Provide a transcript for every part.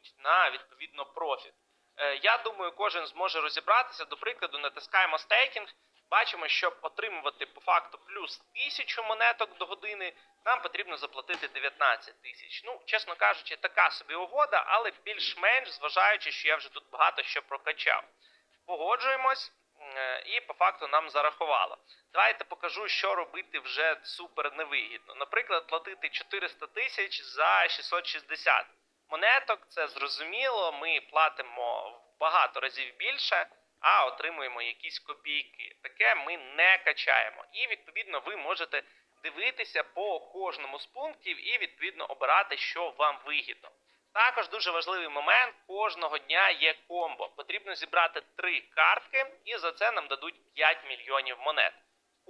йдуть на відповідно профіт. Е, Я думаю, кожен зможе розібратися. До прикладу, натискаємо стейкінг. Бачимо, щоб отримувати по факту плюс 1000 монеток до години, нам потрібно заплатити 19 тисяч. Ну, чесно кажучи, така собі угода, але більш-менш зважаючи, що я вже тут багато що прокачав. Погоджуємось, е, і по факту нам зарахувало. Давайте покажу, що робити вже супер невигідно. Наприклад, платити 400 тисяч за 660 монеток. Це зрозуміло. Ми платимо багато разів більше, а отримуємо якісь копійки. Таке ми не качаємо. І відповідно ви можете дивитися по кожному з пунктів і відповідно обирати, що вам вигідно. Також дуже важливий момент: кожного дня є комбо. Потрібно зібрати три картки, і за це нам дадуть 5 мільйонів монет.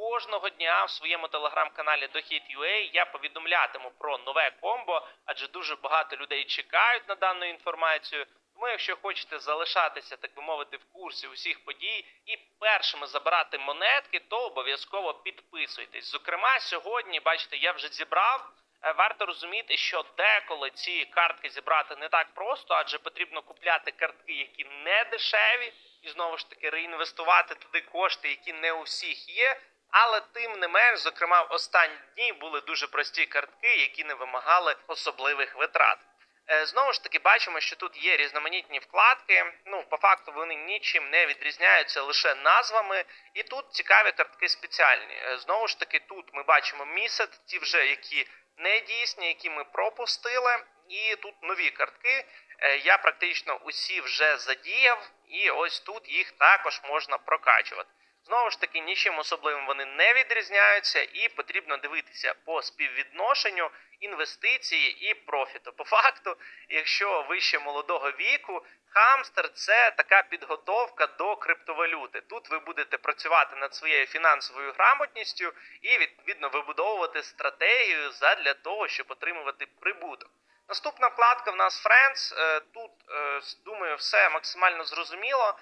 Кожного дня в своєму телеграм-каналі Dohit.ua я повідомлятиму про нове комбо, адже дуже багато людей чекають на дану інформацію. Тому, якщо хочете залишатися, так би мовити, в курсі усіх подій і першими забирати монетки, то обов'язково підписуйтесь. Зокрема, сьогодні, бачите, я вже зібрав. Е, Варто розуміти, що деколи ці картки зібрати не так просто, адже потрібно купляти картки, які не дешеві, і знову ж таки реінвестувати туди кошти, які не у всіх є. Але тим не менш, зокрема, в останні дні були дуже прості картки, які не вимагали особливих витрат. Е, Знову ж таки, бачимо, що тут є різноманітні вкладки. Ну, по факту вони нічим не відрізняються лише назвами. І тут цікаві картки спеціальні. Е, Знову ж таки, тут ми бачимо місяць, ті вже які не дійсні, які ми пропустили. І тут нові картки. Е, Я практично усі вже задіяв, і ось тут їх також можна прокачувати. Знову ж таки, нічим особливим вони не відрізняються, і потрібно дивитися по співвідношенню інвестиції і профіту. По факту, якщо вище молодого віку, хамстер це така підготовка до криптовалюти. Тут ви будете працювати над своєю фінансовою грамотністю і відповідно вибудовувати стратегію задля того, щоб отримувати прибуток. Наступна вкладка в нас Friends. Е, Тут е, думаю, все максимально зрозуміло.